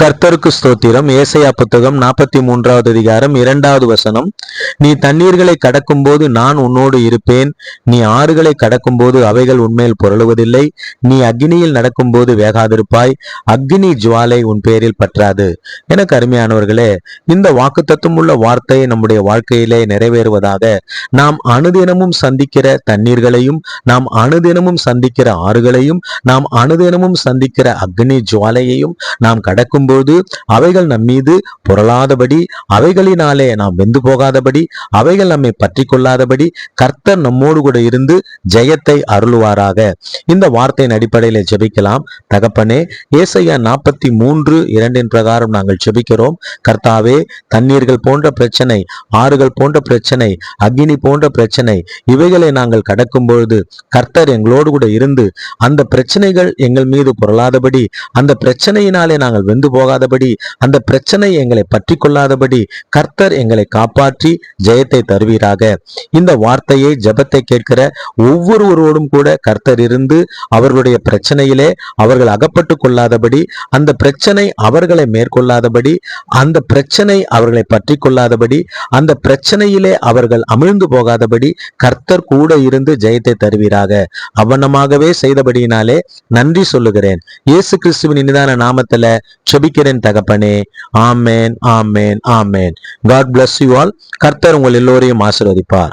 கர்த்தருக்கு ஸ்தோத்திரம். ஏசையா புத்தகம் நாற்பத்தி மூன்றாவது அதிகாரம் இரண்டாவது வசனம். நீ தண்ணீர்களை கடக்கும் போது நான் உன்னோடு இருப்பேன். நீ ஆறுகளை கடக்கும் போது அவைகள் உண்மையில் புரளுவதில்லை. நீ அக்னியில் நடக்கும் போது வேகாதிருப்பாய். அக்னி ஜுவாலை உன் பேரில் பற்றாது. எனக்கு அருமையானவர்களே இந்த வாக்குத்தத்தம் உள்ள வார்த்தை நம்முடைய வாழ்க்கையிலே நிறைவேறுவதாக நாம் அணுதினமும் சந்திக்கிற தண்ணீர்களையும் நாம் அணுதினமும் சந்திக்கிற ஆறுகளையும் நாம் அணுதினமும் சந்திக்கிற அக்னி ஜுவாலையையும் நாம் கடக்கும் கடக்கும்போது அவைகள் நம்மீது புரளாதபடி அவைகளினாலே நாம் வெந்து போகாதபடி அவைகள் நம்மை பற்றி கொள்ளாதபடி கர்த்தர் நம்மோடு கூட இருந்து ஜெயத்தை அருளுவாராக. இந்த வார்த்தையின் அடிப்படையில் ஜெபிக்கலாம். தகப்பனே ஏசையா நாற்பத்தி மூன்று இரண்டின் பிரகாரம் நாங்கள் ஜெபிக்கிறோம். கர்த்தாவே தண்ணீர்கள் போன்ற பிரச்சனை ஆறுகள் போன்ற பிரச்சனை அக்னி போன்ற பிரச்சனை இவைகளை நாங்கள் கடக்கும் பொழுது கர்த்தர் எங்களோடு கூட இருந்து அந்த பிரச்சனைகள் எங்கள் மீது புரளாதபடி அந்த பிரச்சனையினாலே நாங்கள் வெந்து போகாதபடி அந்த பிரச்சனை எங்களை பற்றி கொள்ளாதபடி கர்த்தர் எங்களை காப்பாற்றி ஜெயத்தை தருவீராக. இந்த வார்த்தையை ஜபத்தை கேட்கிற ஒவ்வொருவரோடும் கூட கர்த்தர் இருந்து அவர்களுடைய பிரச்சனையிலே அவர்கள் அகப்பட்டு கொள்ளாதபடி அந்த பிரச்சனை அவர்களை மேற்கொள்ளாதபடி அந்த பிரச்சனை அவர்களை பற்றி கொள்ளாதபடி அந்த பிரச்சனையிலே அவர்கள் அமிழ்ந்து போகாதபடி கர்த்தர் கூட இருந்து ஜெயத்தை தருவீராக. அவனமாகவே செய்தபடியினாலே நன்றி சொல்லுகிறேன். இயேசு கிறிஸ்துவின் இனிதான நாமத்துல செபி செபிக்கிறேன் தகப்பனே. Amen amen amen. God bless you all கர்த்தர் உங்கள் எல்லோரையும் ஆசீர்வதிப்பார்.